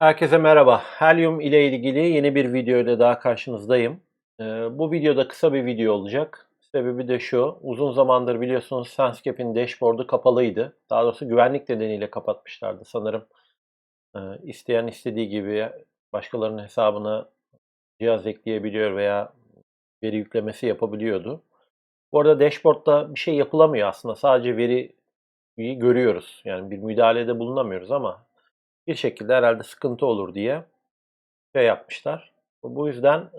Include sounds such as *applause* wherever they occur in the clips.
Herkese merhaba. Helium ile ilgili yeni bir video ile daha karşınızdayım. Ee, bu videoda kısa bir video olacak. Sebebi de şu, uzun zamandır biliyorsunuz Senscape'in dashboard'u kapalıydı. Daha doğrusu güvenlik nedeniyle kapatmışlardı sanırım. Ee, isteyen istediği gibi başkalarının hesabına cihaz ekleyebiliyor veya veri yüklemesi yapabiliyordu. Bu arada dashboard'da bir şey yapılamıyor aslında. Sadece veriyi görüyoruz. Yani bir müdahalede bulunamıyoruz ama bir şekilde herhalde sıkıntı olur diye şey yapmışlar. Bu yüzden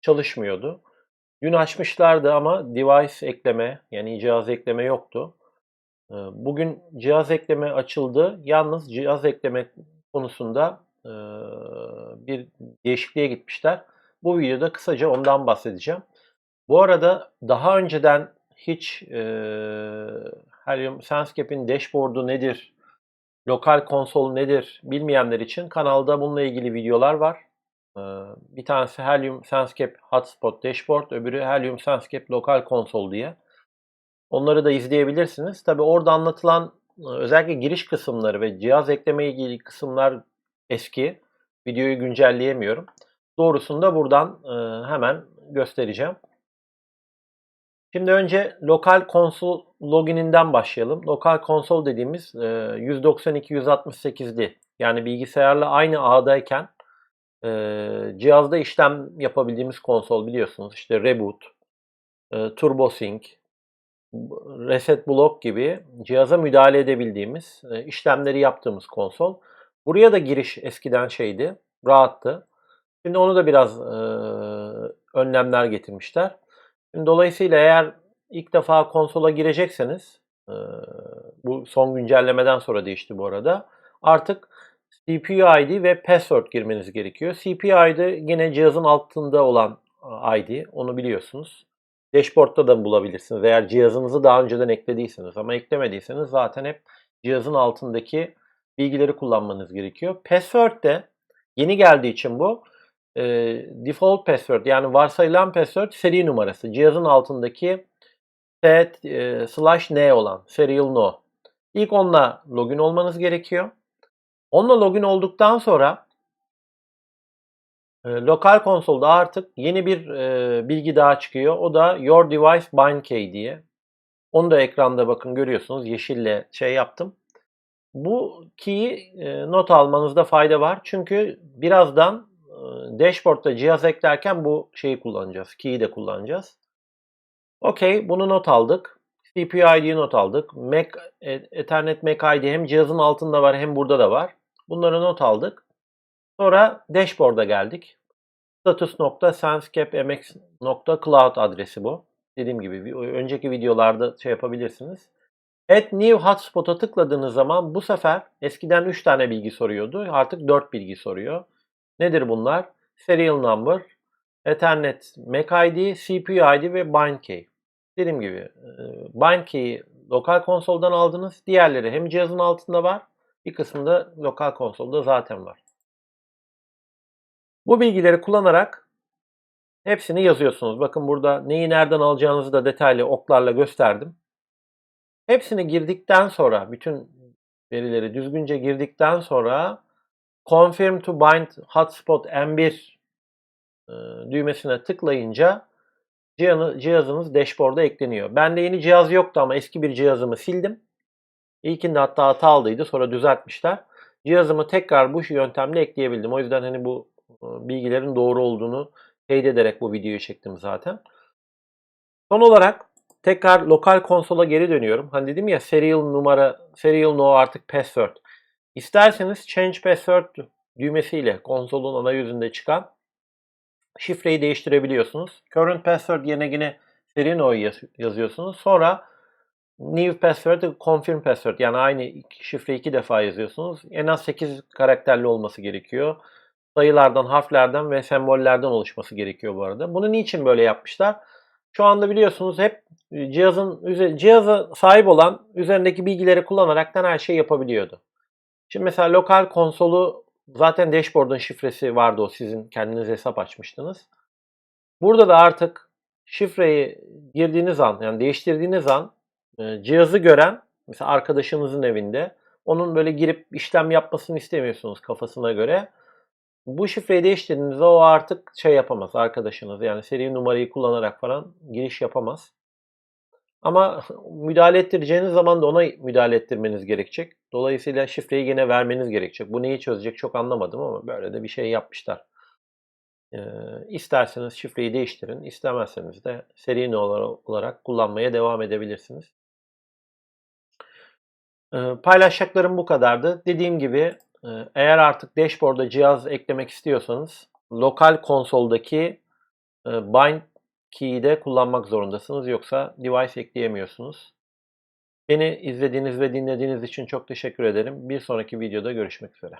çalışmıyordu. Dün açmışlardı ama device ekleme yani cihaz ekleme yoktu. Bugün cihaz ekleme açıldı. Yalnız cihaz ekleme konusunda bir değişikliğe gitmişler. Bu videoda kısaca ondan bahsedeceğim. Bu arada daha önceden hiç e, Helium Senscape'in dashboard'u nedir, lokal konsol nedir bilmeyenler için kanalda bununla ilgili videolar var. Ee, bir tanesi Helium Senscape Hotspot Dashboard, öbürü Helium Senscape Lokal Konsol diye. Onları da izleyebilirsiniz. Tabi orada anlatılan e, özellikle giriş kısımları ve cihaz ekleme ilgili kısımlar eski. Videoyu güncelleyemiyorum. Doğrusunu da buradan e, hemen göstereceğim. Şimdi önce lokal konsol logininden başlayalım. Lokal konsol dediğimiz 192.168'li yani bilgisayarla aynı ağdayken e, cihazda işlem yapabildiğimiz konsol biliyorsunuz. İşte Reboot, e, TurboSync, Reset Block gibi cihaza müdahale edebildiğimiz e, işlemleri yaptığımız konsol. Buraya da giriş eskiden şeydi, rahattı. Şimdi onu da biraz önlemler getirmişler. Dolayısıyla eğer ilk defa konsola girecekseniz, bu son güncellemeden sonra değişti bu arada, artık CPU ID ve password girmeniz gerekiyor. CPU ID yine cihazın altında olan ID, onu biliyorsunuz. Dashboard'da da bulabilirsiniz eğer cihazınızı daha önceden eklediyseniz ama eklemediyseniz zaten hep cihazın altındaki bilgileri kullanmanız gerekiyor. Password de yeni geldiği için bu e, default password yani varsayılan password seri numarası. Cihazın altındaki set e, slash n olan serial no. İlk onunla login olmanız gerekiyor. Onunla login olduktan sonra e, lokal konsolda artık yeni bir e, bilgi daha çıkıyor. O da your device bind key diye. Onu da ekranda bakın görüyorsunuz yeşille şey yaptım. Bu key'i e, not almanızda fayda var. Çünkü birazdan dashboard'da cihaz eklerken bu şeyi kullanacağız. Key'i de kullanacağız. Okey, bunu not aldık. CPU ID'yi not aldık. Mac, e, Ethernet Mac ID hem cihazın altında var hem burada da var. Bunları not aldık. Sonra dashboard'a geldik. status.senscapemx.cloud adresi bu. Dediğim gibi önceki videolarda şey yapabilirsiniz. Add New Hotspot'a tıkladığınız zaman bu sefer eskiden 3 tane bilgi soruyordu. Artık 4 bilgi soruyor. Nedir bunlar? Serial number, Ethernet MAC ID, CPU ID ve bind key. Dediğim gibi bind key'i lokal konsoldan aldınız. Diğerleri hem cihazın altında var, bir kısmı da lokal konsolda zaten var. Bu bilgileri kullanarak hepsini yazıyorsunuz. Bakın burada neyi nereden alacağınızı da detaylı oklarla gösterdim. Hepsini girdikten sonra, bütün verileri düzgünce girdikten sonra Confirm to bind hotspot M1 e, düğmesine tıklayınca cihazınız dashboard'a ekleniyor. Bende yeni cihaz yoktu ama eski bir cihazımı sildim. İlkinde hatta hata aldıydı sonra düzeltmişler. Cihazımı tekrar bu yöntemle ekleyebildim. O yüzden hani bu e, bilgilerin doğru olduğunu teyit ederek bu videoyu çektim zaten. Son olarak tekrar lokal konsola geri dönüyorum. Hani dedim ya serial numara, serial no artık password. İsterseniz Change Password düğmesiyle konsolun ana yüzünde çıkan şifreyi değiştirebiliyorsunuz. Current Password yerine yine Serino'yu yazıyorsunuz. Sonra New Password, Confirm Password yani aynı şifreyi iki defa yazıyorsunuz. En az 8 karakterli olması gerekiyor. Sayılardan, harflerden ve sembollerden oluşması gerekiyor bu arada. Bunu niçin böyle yapmışlar? Şu anda biliyorsunuz hep cihazın cihaza sahip olan üzerindeki bilgileri kullanaraktan her şey yapabiliyordu. Şimdi mesela lokal konsolu zaten dashboard'un şifresi vardı o sizin kendiniz hesap açmıştınız. Burada da artık şifreyi girdiğiniz an yani değiştirdiğiniz an e, cihazı gören mesela arkadaşınızın evinde onun böyle girip işlem yapmasını istemiyorsunuz kafasına göre. Bu şifreyi değiştirdiğinizde o artık şey yapamaz arkadaşınız. Yani seri numarayı kullanarak falan giriş yapamaz. Ama *laughs* müdahale ettireceğiniz zaman da ona müdahale ettirmeniz gerekecek. Dolayısıyla şifreyi yine vermeniz gerekecek. Bu neyi çözecek çok anlamadım ama böyle de bir şey yapmışlar. Ee, isterseniz şifreyi değiştirin, istemezseniz de seri olarak kullanmaya devam edebilirsiniz. Ee, paylaşacaklarım bu kadardı. Dediğim gibi e, eğer artık dashboard'a cihaz eklemek istiyorsanız lokal konsoldaki e, bind key'i de kullanmak zorundasınız. Yoksa device ekleyemiyorsunuz. Beni izlediğiniz ve dinlediğiniz için çok teşekkür ederim. Bir sonraki videoda görüşmek üzere.